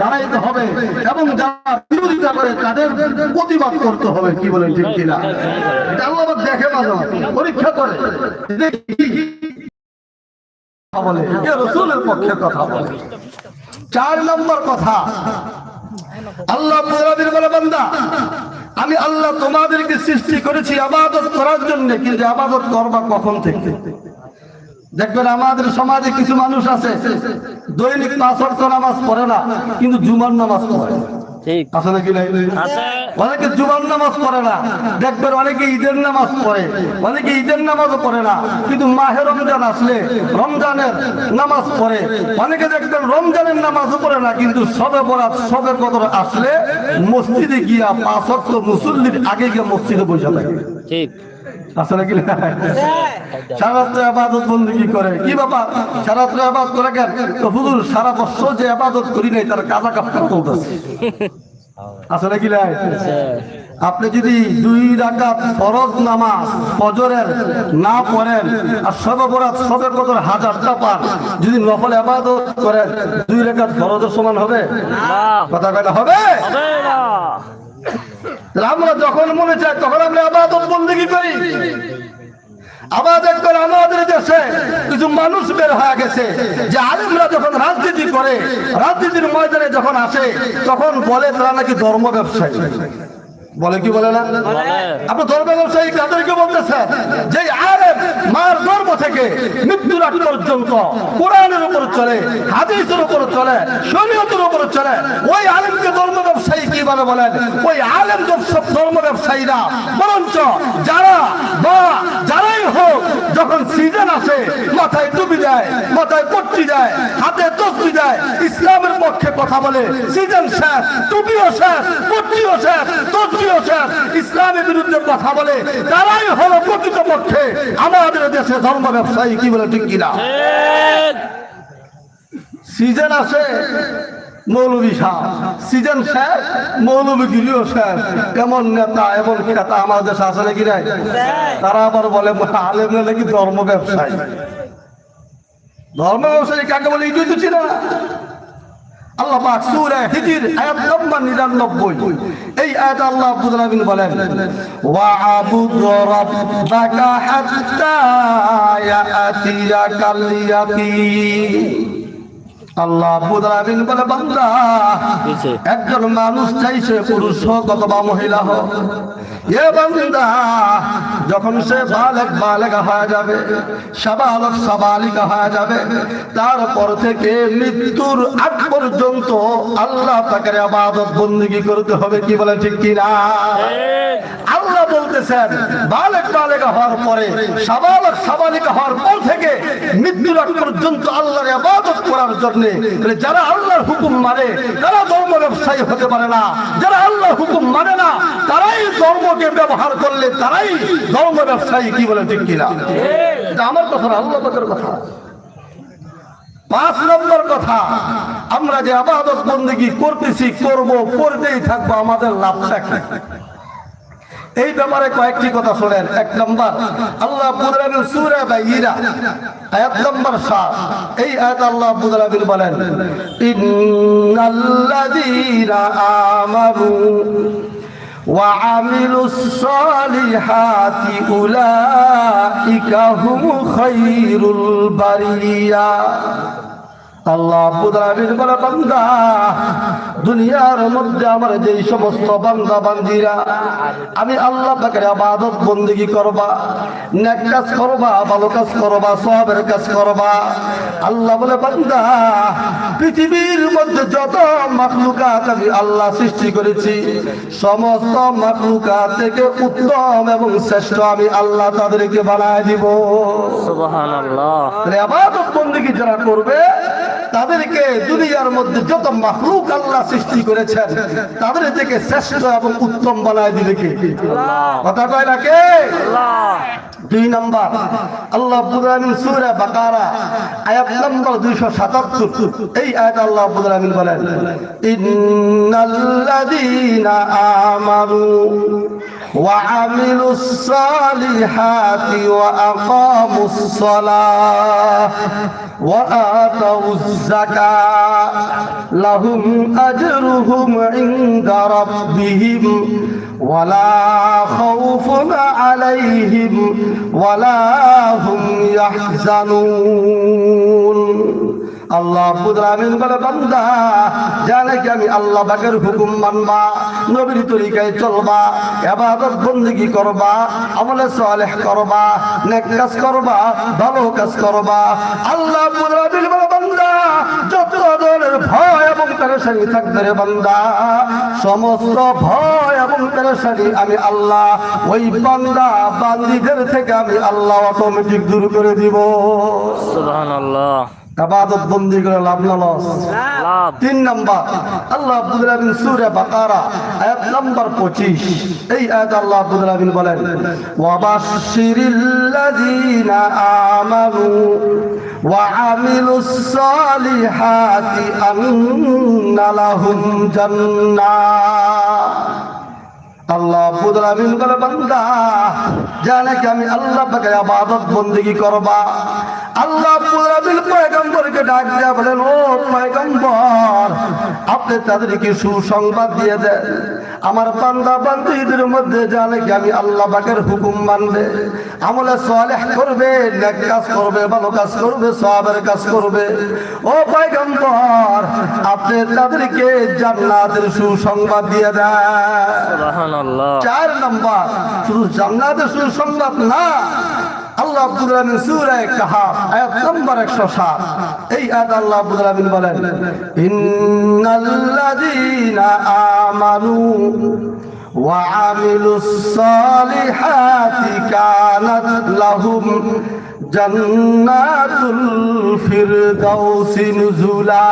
দাঁড়াইতে হবে এবং যারা বিরোধিতা করে তাদের প্রতিবাদ করতে হবে, কি বলেন ঠিক কিনা? দেখে পরীক্ষা করে চার নম্বর কথা বলে আমি আল্লাহ তোমাদেরকে সৃষ্টি করেছি আবাদত করার জন্য, কিন্তু আবাদত করবা কখন থেকে? দেখবেন আমাদের সমাজে কিছু মানুষ আছে দৈনিক পাঁচ অর্থ নামাজ পড়ে না কিন্তু জুমার নামাজ পড়ে। আছে নাকি নাই? অনেকে জুমার নামাজ পড়ে না দেখবেন অনেকে ঈদের নামাজ পড়ে অনেকে ঈদের নামাজও পড়ে না কিন্তু মাহে রমজান আসলে রমজানের নামাজ পড়ে। অনেকে দেখবেন রমজানের নামাজও পড়ে না কিন্তু সবে বরাত সবে কদর আসলে মসজিদে গিয়া পাঁচ মুসল্লির আগে গিয়ে মসজিদে বসে থাকে। ঠিক। আছে নাকি না? সারাত্র আবাদত বন্দী করে? কি বাবা সারাত্র আবাদ করে কেন? তো হুজুর সারা বছর যে আবাদত করি নাই তার কাজা কাপড় চলতেছে আছে নাকি নাই? আপনি যদি দুই রাকাত ফরজ নামাজ ফজরের না পড়েন আর সবে বরাত সবে কদর হাজারটা পান যদি নফল আবাদত করেন দুই রাকাত ফরজের সমান হবে? কথা কয়টা হবে? আমরা যখন মনে চাই তখন আমরা আবাদত বন্দী করি? আবাদত করে আমাদের দেশে কিছু মানুষ বের হয়ে গেছে। যে আলিমরা যখন রাজনীতি করে রাজনীতির ময়দানে যখন আসে তখন বলে তারা নাকি ধর্ম ব্যবসায়ী। বলে কি বলে না? আপনি ধর্ম ব্যবসায়ী কাদেরকে বলতেছেন? যে আলেম মার ধর্ম থেকে মৃত্যুর আগ পর্যন্ত কোরআনের উপর চলে হাদিসের উপর চলে শরীয়তের উপর চলে ওই আলেমকে ধর্ম বলেন ওই আলেম সব ধর্ম ব্যবসায়ীরা বরঞ্চ যারা বা যারাই হোক যখন সিজন আসে মাথায় টুপি দেয় মাথায় পট্টি দেয় হাতে তসবি দেয় ইসলামের পক্ষে কথা বলে সিজন শেষ টুপিও শেষ পট্টিও শেষ তসবিও শেষ ইসলামের বিরুদ্ধে কথা বলে তারাই হলো প্রকৃত পক্ষে আমাদের দেশে ধর্ম ব্যবসায়ী কি বলে ঠিক কিনা? সিজন আসে মৌলবী শাহ সিজন শেষ মৌলবী গিরিও শেষ। এমন নেতা এমন নেতা আমাদের দেশে আছে নাকি নাই? তারা আবার বলে আলেম নাকি ধর্ম ব্যবসায়ী। ধর্ম ব্যবসায়ী কাকে বলে? এটাই তো ছিল না। আল্লাহ পাক সূরা হিজর আয়াত নম্বর 99 এই আয়াত আল্লাহ রাব্বুল আলামিন বলেন ওয়া আবুদ রাব্বাকা হাত্তা ইয়াতিয়াকাল ইয়াকিন। আল্লাহ আলামিন বলে বান্দা একজন মানুষ চাইছে পুরুষ হোক অথবা মহিলা হোক। এ বান্দা যখন সে বালক বালেকা হয়ে যাবে সাবালক সাবালিকা হয়ে যাবে তারপর থেকে মৃত্যুর আগ পর্যন্ত আল্লাহ তাকে আবাদত বন্দিগি করতে হবে কি বলে ঠিক কিনা? আল্লাহ বলতেছেন বালেক বালেকা হওয়ার পরে সাবালক সাবালিকা হওয়ার পর থেকে মৃত্যুর আগ পর্যন্ত আল্লাহর আবাদত করার জন্য যারা আল্লাহর হুকুম মানে তারা ধর্ম ব্যবসায়ী হতে পারে না। যারা আল্লাহর হুকুম মানে না, তারাই ধর্মকে ব্যবহার করলে তারাই ধর্ম ব্যবসায়ী, কি বলে ঠিক কিনা? আমার কথা না আল্লাহ কথা। পাঁচ নম্বর কথা, আমরা যে আবাদত বন্দী করতেছি, করব, করতেই থাকব, আমাদের লাভটা কি? এই ব্যাপারে কয়েকটি কথা শোনেন এক নম্বর আল্লাহ বুদরাবিন সূরা বাইরা আয়াত নম্বর 7 এই আয়াত আল্লাহ বুদরাবিন বলেন ইন্নাল্লাযীনা আমানু وعملوا الصالحات أولئك هم خير البرية আল্লাহ বুদরাবির বলে বান্দা দুনিয়ার মধ্যে আমার যেই সমস্ত বান্দা বান্দিরা আমি আল্লাহ পাকের আবাদত বন্দিগি করবা নেক কাজ করবা ভালো কাজ করবা সবের কাজ করবা। আল্লাহ বলে বান্দা পৃথিবীর মধ্যে যত মাখলুকাত আমি আল্লাহ সৃষ্টি করেছি সমস্ত মাখলুকাত থেকে উত্তম এবং শ্রেষ্ঠ আমি আল্লাহ তাদেরকে বানায় দিব। সুবহানাল্লাহ। আবাদত বন্দিগি যারা করবে তাদেরকে দুনিয়ার মধ্যে যত মাখলুক আল্লাহ সৃষ্টি করেছেন তাদের থেকে শ্রেষ্ঠ এবং উত্তম বানায় দিলে কে? কথা কয় না কে? দুই নম্বর আল্লাহ বুদামিন সূরা বাকারা আয়াত নম্বর 277 এই আয়াত আল্লাহ বুদামিন বলেন ইন্নাল্লাযীনা আমানু وعملوا الصالحات وأقاموا الصلاة وآتوا الزكاة. لهم أجرهم عند ربهم ولا خوف عليهم ولا هم يحزنون. আল্লাহ আমিন বলে, বান্দা জানে কি আমি আল্লাহ বাকের হুকুম মানবা, নবীর তরিকায় চলবা, এবাদত বন্দিগি করবা, আমলে সালেহ করবা, নেক কাজ করবা, ভালো কাজ করবা, আল্লাহ আমিন বলে, বান্দা, যত ধরনের ভয় এবং পেরেশানি থাকবে রে বান্দা, সমস্ত ভয় এবং পেরেশানি আমি আল্লাহ, ওই বান্দা, বান্দিদের থেকে আমি আল্লাহ অটোমেটিক দূর করে দিব। সুবহানাল্লাহ। আবাদত বন্দি করে লাভ না লস লাভ তিন নাম্বার আল্লাহ আব্দুল আবিন সুরে বাকারা আয়াত নাম্বার পঁচিশ এই আয়াত আল্লাহ আব্দুল আবিন বলেন ওয়াবাশিরিল্লাযীনা আমানু وعملوا الصالحات أن لهم جنات আল্লাহ আব্বুল আমিন বলে বান্দা জানে কি আমি আল্লাহ পাকে ইবাদত বন্দেগি করবা আল্লাহ আমিন পয়গম্বরকে ডাক দিয়া বলেন ও পয়গম্বর আপনি তাদেরকে সুসংবাদ দিয়ে দেন। আমার বান্দা বান্দীদের মধ্যে জানে কি আমি আল্লাহ পাকের হুকুম মানবে। আমলে সালেহ করবে নেক কাজ করবে ভালো কাজ করবে সওয়াবের কাজ করবে। ও পয়গম্বর আপনি তাদেরকে জান্নাতের সুসংবাদ দিয়ে দেন। চার নম্বর শুধু জান্নাতের সুসংবাদ না আল্লাহ আব্দুল আমিন সূরা কাহাফ আয়াত নম্বর 107 এই আয়াত আল্লাহ আব্দুল আমিন বলেন ইন্নাল্লাযীনা আমানু وعملوا الصالحات كانت لهم جنات الفردوس نزلا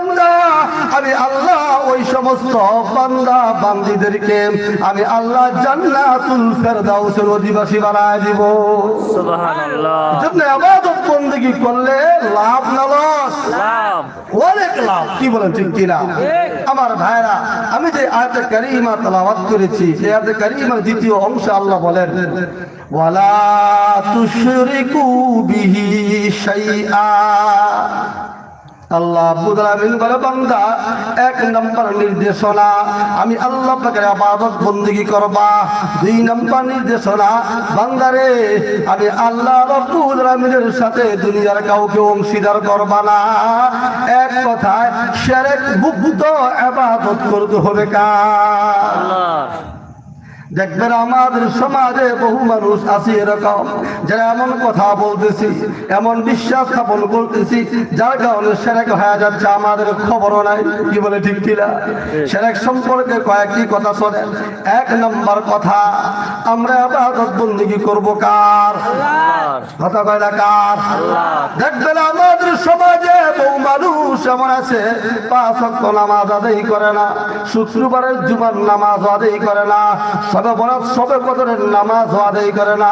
আমি আল্লাহ ওই সমস্ত বান্দা বান্দিদেরকে আমি আল্লাহ জান্নাতুল ফেরদাউসের অধিবাসী বানায় দিব। সুবহানাল্লাহ। জন্য করলে লাভ না লস। লাভ। অনেক লাভ কি বলেন ঠিক কিনা? আমার ভাইরা আমি যে আয়াতে কারিমা তেলাওয়াত করেছি এই আয়াতে কারিমার দ্বিতীয় অংশ আল্লাহ বলেন ওয়ালা তুশরিকু বিহি শাইআ। আল্লাহ আব্বুল আমিন বলে, বান্দা, এক নম্বর নির্দেশনা, আমি আল্লাহ পাকের আবাদত বন্দিগি করবা। দুই নম্বর নির্দেশনা বান্দারে আমি আল্লাহ রব্বুল আমিনের সাথে দুনিয়ার কাউকে অংশীদার করবা না। এক কথায় শিরক মুক্ত আবাদত করতে হবে আল্লাহ। দেখবেন আমাদের সমাজে বহু মানুষ আছে এরকম যারা এমন কথা বলতেছি, এমন বিশ্বাস স্থাপন করতেছি, যার কারণে সেরেক হয়ে যাচ্ছে, আমাদের খবরও নাই, কি বলে ঠিক কিনা সেরেক সম্পর্কে কয়েকটি কথা শোনেন। এক নম্বর কথা, আমরা আবাদত বন্দিগি করব কার? কথা কয় না কার? দেখবেন আমাদের সমাজে বহু মানুষ এমন আছে, পাঁচ নামাজ আদায় করে না, শুক্রবারের জুমার নামাজ আদায় করে না সবে বরাত সবে কদরের নামাজ আদায় করে না,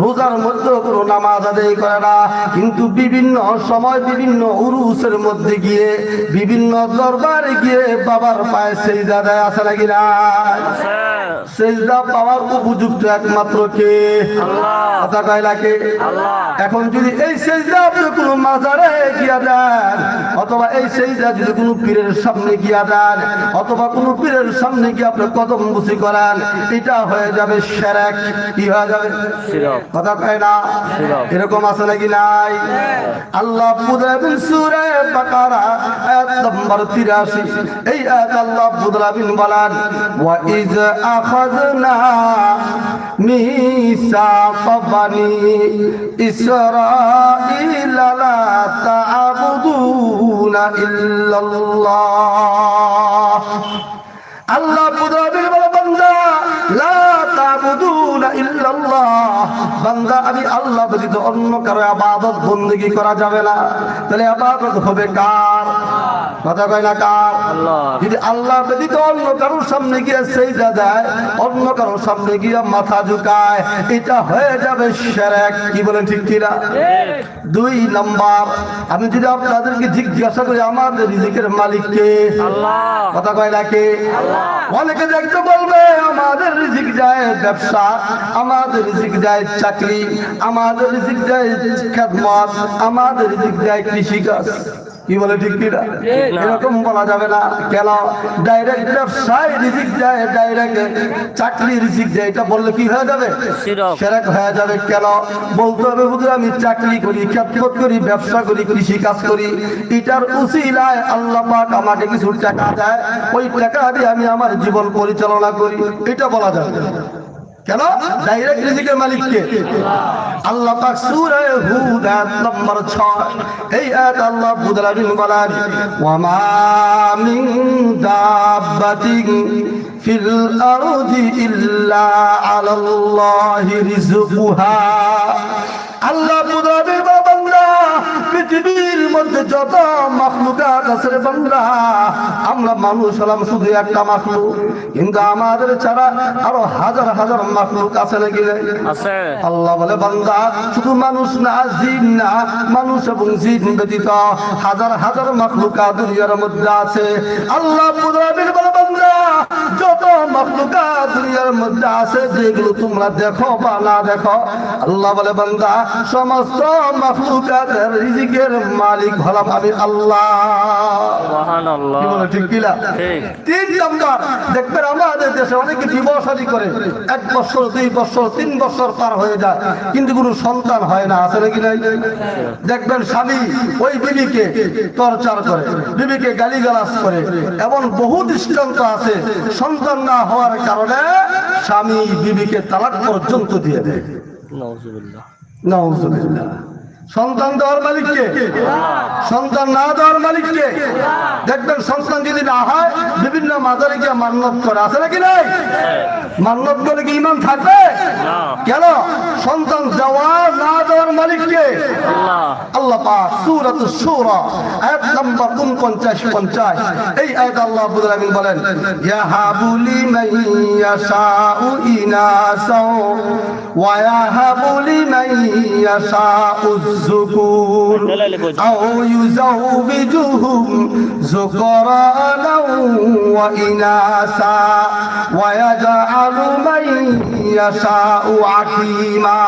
রোজার মধ্যে কোনো নামাজ আদায় করে না। কিন্তু বিভিন্ন সময় বিভিন্ন উরুসের মধ্যে গিয়ে, বিভিন্ন দরবারে গিয়ে বাবার পায়ে সেই দাদায় আসে নাকি না সেজদা পাওয়ার উপযুক্ত একমাত্র কে? কথা কয়লা কে? এখন যদি এই সেজদা আপনি কোনো মাজারে গিয়া দেন অথবা এই সেজদা যদি কোনো পীরের সামনে গিয়া দেন অথবা কোনো পীরের সামনে গিয়ে আপনি কদম বুসি করেন এটা হয়ে যাবে সেরেক। কি হয়ে যাবে? কথা কয় না? এরকম আছে নাকি নাই? আল্লাহ বুদাবিন সূরা বাকারা আয়াত নম্বর 83 এই আয়াত আল্লাহ বুদাবিন বলেন ওয়া ইজ আখাযনা মিসাক বানি ইসরাঈল লা তা'বুদুনা ইল্লাল্লাহ। আল্লাহ লা অন্য কারও সামনে মাথা ঝুকায় এটা হয়ে যাবে কি বলেন ঠিক কিনা? দুই নম্বর আমি যদি আপনাদেরকে জিজ্ঞাসা করি আমাদের রিজিকের মালিক কে? কথা কয় কে? অনেকে দেখতে বলবে আমাদের রিজিক যায় ব্যবসা আমাদের রিজিক যায় চাকরি আমাদের রিজিক যায় খেদমত আমাদের রিজিক যায় কৃষিকাজ। কি বলে ঠিক কিনা? এরকম বলা যাবে না। কেন? ডাইরেক্ট ব্যবসায় রিজিক যায় ডাইরেক্ট চাকরি রিজিক যায় এটা বললে কি হয়ে যাবে। সেরেক হয়ে যাবে কেন? বলতে হবে হুজুর আমি চাকরি করি খেদমত করি ব্যবসা করি কৃষি কাজ করি। এটার উসিলায় আল্লাহ পাক আমাকে কিছু টাকা দেয়। ওই টাকা দিয়ে আমি আমার জীবন পরিচালনা করি। এটা বলা যাবে। কেন? ডাইরেক্ট রিজিকের মালিক কে আল্লাহ পাক সূরা হুদ আয়াত নম্বর 6 এই আয়াত আল্লাহ বুদরা বিন বলেন ওয়া মা মিন দাব্বাতিন ফিল আরদি ইল্লা আলাল্লাহি রিজকুহা আল্লাহ বুদরা বিন বান্দা পৃথিবীর মধ্যে যত মাখলুকাত আছে রে বান্দা আমরা মানুষ হলাম শুধু একটা মাখলুক। কিন্তু আমাদের ছাড়া আরও হাজার হাজার মাখলুক আছে নাকি? আছে। আল্লাহ বলে বান্দা শুধু মানুষ না জিন না মানুষ এবং জিন ব্যতীত হাজার হাজার মাখলুকা দুনিয়ার মধ্যে আছে। আল্লাহ পুরাবির বলে বান্দা যত মাখলুকা দুনিয়ার মধ্যে আছে যেগুলো তোমরা দেখো বা না দেখো আল্লাহ বলে বান্দা সমস্ত মাখলুকাতের রিজিকের মালিক হলাম আমি আল্লাহ। কি ঠিক ঠিক। তিন নম্বর দেখবেন আমাদের দেশে অনেকে বিবাহসাদী করে এক বছর দুই বছর তিন বছর পার হয়ে যায় কিন্তু কোনো সন্তান হয় না আছে নাকি নাই? দেখবেন স্বামী ওই বিবিকে টর্চার করে বিবিকে গালিগালাজ করে এমন বহু দৃষ্টান্ত আছে সন্তান না হওয়ার কারণে স্বামী বিবিকে তালাক পর্যন্ত দিয়ে দেয়। নওজুবিল্লাহ নাউজুবিল্লাহ। সন্তান দেওয়ার মালিককে। সন্তান না দেওয়ার মালিককে। দেখবেন সন্তান যদি না হয় বিভিন্ন মাজারে গিয়ে মান্নত করে। আছে নাকি নাই? মান্নত করে কি ইমান থাকবে? কেন? সন্তান দেওয়া না দেওয়ার মালিককে। আল্লাহ। পাক সূরাত সূরা আয়াত নাম্বার 49 50 এই আয়াত আল্লাহ রাব্বুল আলামিন বলেন ইয়াহাবু লিমান ইয়াশাউ ইনাসাও ওয়া ইয়াহাবু লিমান ইয়াশাউ যুকুর আও ইউজাউবিজুহুম যুকরানা ওয়া ইনাসা ওয়া ইয়াজআলু মান ইয়াশাউ আকীমা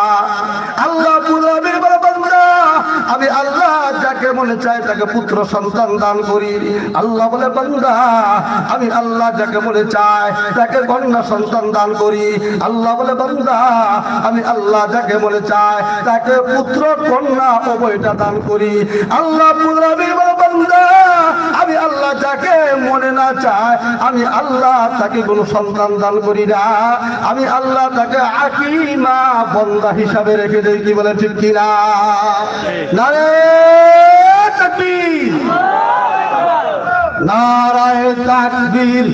আল্লাহ রাব্বুল আলামিন বলে বান্দা আমি আল্লাহ যাকে মনে চাই তাকে পুত্র সন্তান দান করি। আল্লাহ বলে, বান্দা, আমি আল্লাহ যাকে মনে চাই তাকে কন্যা সন্তান দান করি। আল্লাহ বলে, বান্দা, আমি আল্লাহ যাকে মনে চাই তাকে পুত্র, কন্যা উভয়টা দান করি। আল্লাহ পুরাবির বলে বান্দা আমি আল্লাহ যাকে মনে না চাই আমি আল্লাহ তাকে কোনো সন্তান দান করি না। আমি আল্লাহ তাকে আকিমা বন্দা হিসাবে রেখে দেই কি বলে ঠিক কিনা? নারে তাকবীর। নারায় তাকবীর।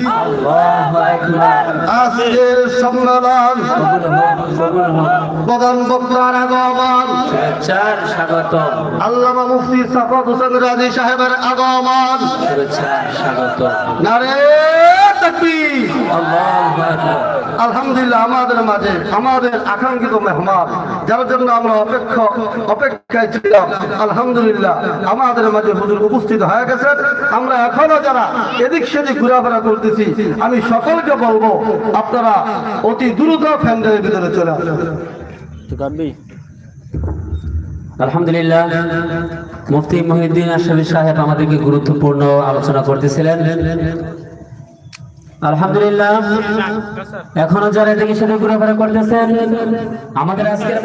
আজকের সম্মেলন প্রধান বক্তার আগমন। স্বাগত আল্লামা মুফতি সাফাত হোসেন রাজি সাহেবের আগমন। স্বাগত নারে আলহামদুলিল্লাহ, আমাদের মাঝে, আমাদের আকাঙ্ক্ষিত মেহমান, যার জন্য আমরা অপেক্ষা, অপেক্ষায় ছিলাম। আলহামদুলিল্লাহ, আমাদের মাঝে হুজুর উপস্থিত হয়ে গেছেন। আমরা এখনও যারা এদিক সেদিক ঘোরাফেরা করতেছি, আমি সকলকে বলব, আপনারা অতি দ্রুত ফ্যান্ডেলের ভিতরে চলে কাটবি আলহামদুলিল্লাহ, মুফতি মহিউদ্দিন আশরাফি সাহেব আমাদেরকে গুরুত্বপূর্ণ আলোচনা করতেছিলেন। আলহামদুলিল্লাহ। এখনও যারা এদিকে সেদিকে ঘুরাফেরা করতেছেন আমাদের আজকের